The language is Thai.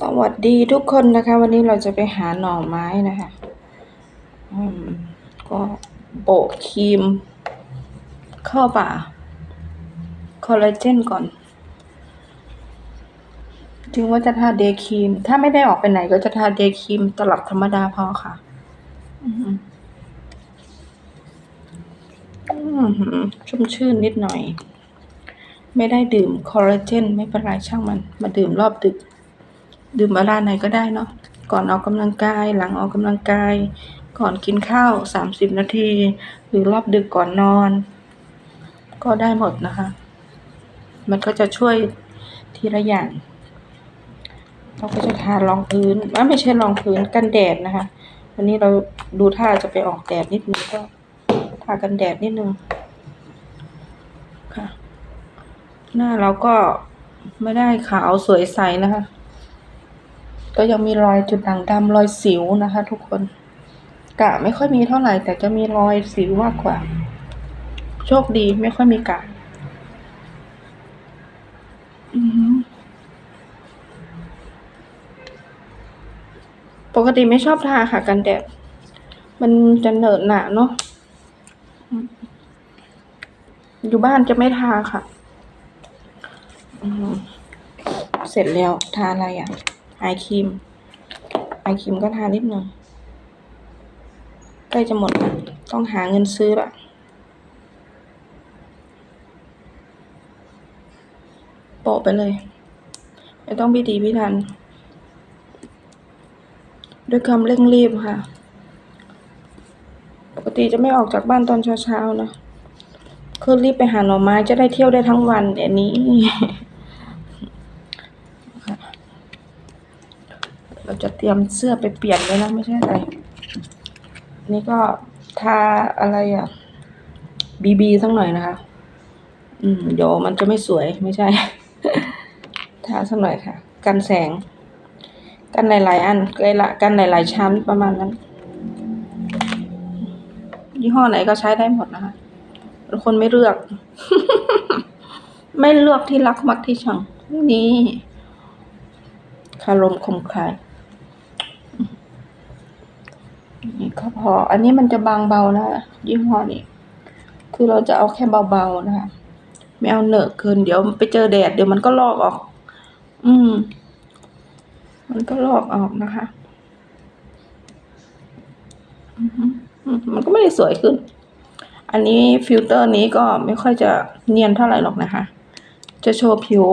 สวัสดีทุกคนนะคะ วันนี้เราจะไปหาหน่อไม้นะคะก็โปะครีมเข้าป่า คอลลาเจนก่อนถึงว่าจะทาเดย์ครีม ถ้าไม่ได้ออกไปไหนก็จะทาเดย์ครีมตลับธรรมดาพอค่ะอืมอืมชุ่มชื่นนิดหน่อย ไม่ได้ดื่มคอลลาเจน ไม่เป็นไรช่างมัน มาดื่มรอบดึก ดื่มเวลาไหนก็ได้เนาะก่อนออกกำลังกาย หลังออกกำลังกาย ก่อนกินข้าวสามสิบนาที หรือรอบดึกก่อนนอน ก็ได้หมดนะคะ มันก็จะช่วยทีละอย่างเราก็จะทารองพื้นอะไม่ใช่รองพื้นกันแดดนะคะ วันนี้เราดูท่าจะไปออกแดดนิดนึงก็ทากันแดดนิดนึงค่ะ หน้าเราก็ไม่ได้ขาวสวยใสนะคะ ก็ยังมีรอยจุดด่างดำรอยสิวนะคะ ทุกคน กะไม่ค่อยมีเท่าไหร่ แต่จะมีรอยสิวมากกว่า โชคดีไม่ค่อยมีกะอือหือปกติไม่ชอบทาค่ะ กันแดด มันจะเหนอะหนะเนาะอยู่บ้านจะไม่ทาค่ะอืมเสร็จแล้วทาอะไรอะ ไอครีมไอครีมก็ทานิดหนึ่งใกล้จะหมดต้องหาเงินซื้อละโปะไปเลย ไม่ต้องพิถีพิถัน ด้วยความเร่งรีบค่ะ ปกติจะไม่ออกจากบ้านตอนเช้าๆนะคือรีบไปหาหน่อไม้จะได้เที่ยวได้ทั้งวันแต่นี้ เราจะเตรียมเสื้อไปเปลี่ยนเลยนะไม่ใช่อะไรนี่ก็ทาอะไรอะบีบีสักหน่อยนะคะ อืมเดี๋ยวมันจะไม่สวยไม่ใช่ ทาสักหน่อยค่ะ กันแสง กันหลายๆอันเลยละกันหลายๆชั้นประมาณนั้น ยี่ห้อไหนก็ใช้ได้หมดนะคะคนไม่เลือก ไม่เลือกที่รักมักที่ชังนี่คารมคมคาย นี่ ก็พอ อันนี้มันจะบางเบานะยี่ห้อนี้ คือเราจะเอาแค่เบาๆนะคะไม่เอาเหนอะเกินเดี๋ยวไปเจอแดดเดี๋ยวมันก็ลอกออก อืม มันก็ลอกออกนะคะอือหืออืมมันก็ไม่ได้สวยขึ้น อันนี้ฟิลเตอร์นี้ก็ไม่ค่อยจะเนียนเท่าไหร่หรอกนะคะ จะโชว์ผิว